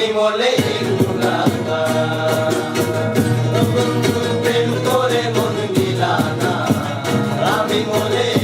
আমি বলে বন্ধু প্রেম করে মন আমি বলে